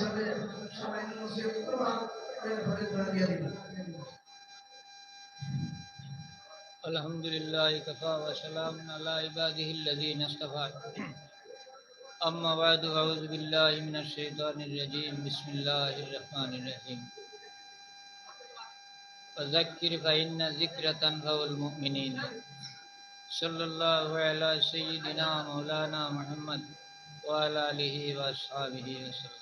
সাথে সামান্য নসিহত করবা এরপরে ধরে দিয়ে দিবা الحمد لله كفى وسلام على عباده الذين اصطفى أما بعد أعوذ بالله من الشيطان الرجيم بسم الله الرحمن الرحيم فذكر فإن ذكر تنفع المؤمنين صلى الله على سيدنا مولانا محمد وعلى آله وأصحابه وسلم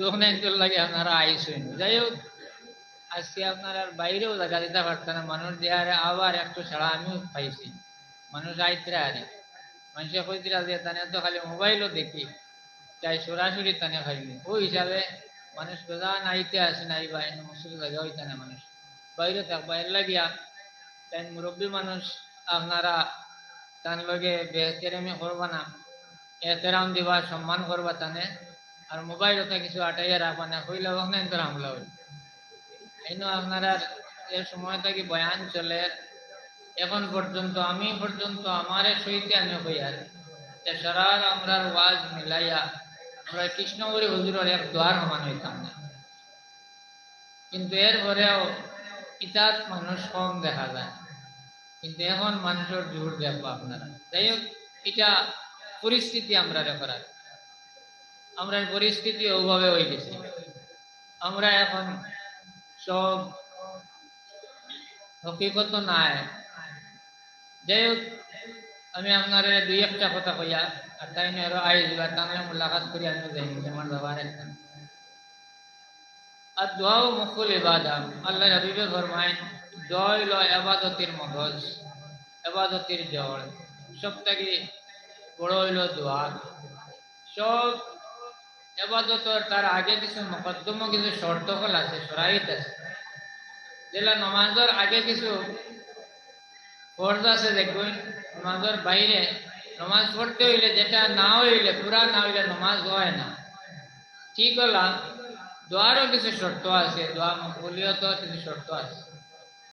যখন একজন লাগে আপনারা আইসেন। যাই হোক, আজকে আপনার আর বাইরেও জায়গা দিতে পারত না। মানুষ দেহারে আবার একটু ছাড়া আমিও পাইছি। মানুষ আইতরা আরে মানুষে কইতরা যে তানে তো খালি মোবাইলও দেখি। তাই সরাসরি তানে খাইনি ওই হিসাবে মানুষ প্রধান আইতে আসে নাই বা এনে মুসলিম জায়গা হইতে না মানুষ। বাইরে থাক, বাইরে লাগিয়া তাই মুরব্বী মানুষ আপনারা তার লগে বেহতেরেমি করবা না। এহতেরাম দিবা, সম্মান করবা তানে। আর মোবাইলতে কিছু আটাইয়া রাখবা না হইলে ওখানে তোর হামলা হইল। এনো আপনারা এ সময় থেকে বয়ান চলে। এখন পর্যন্ত, আমি পর্যন্ত আমার সহিত আমি হইয়ার সারার আমরা ওয়াজ মিলাইয়া, আমরা কৃষ্ণগরী হুজুরের এক দ্বার সমান হইতাম না। কিন্তু এরপরেও ইতাত মানুষ কম দেখা যায়। কিন্তু এখন মানুষের জোর দেখব আপনারা। যাই হোক, এটা পরিস্থিতি আমরা করার আমরা পরিস্থিতি ওভাবে হয়ে গেছে। আমরা এখন সব হকিকত নাই। যাই হোক, আমি আপনার দুই একটা কথা কইয়া আর তাই আরও আই দিবা তাহলে মুলাকাত করি, আমি যাই আমার বাবার একটা আর দোয়াও মুকুল ইবাদা, আল্লাহ হাবিবে ফরমায় দোয়া হইল এবাদতির মগজ এবাদতির জল। সব থেকে বড় হইল দোয়া। সব এবাদতর তার আগে কিছু মকদ্দম, কিছু শর্তকল আছে সরাইত আছে। যেটা নমাজের আগে কিছু ফর্জ আছে, দেখবেন নমাজের বাইরে নমাজ পড়তে হইলে, যেটা না হইলে, পুরা না হইলে নমাজ হয় না। ঠিক হলাম দোয়ারও কিছু শর্ত আছে, দোয়া মকবুলিয়ত কিছু শর্ত আছে।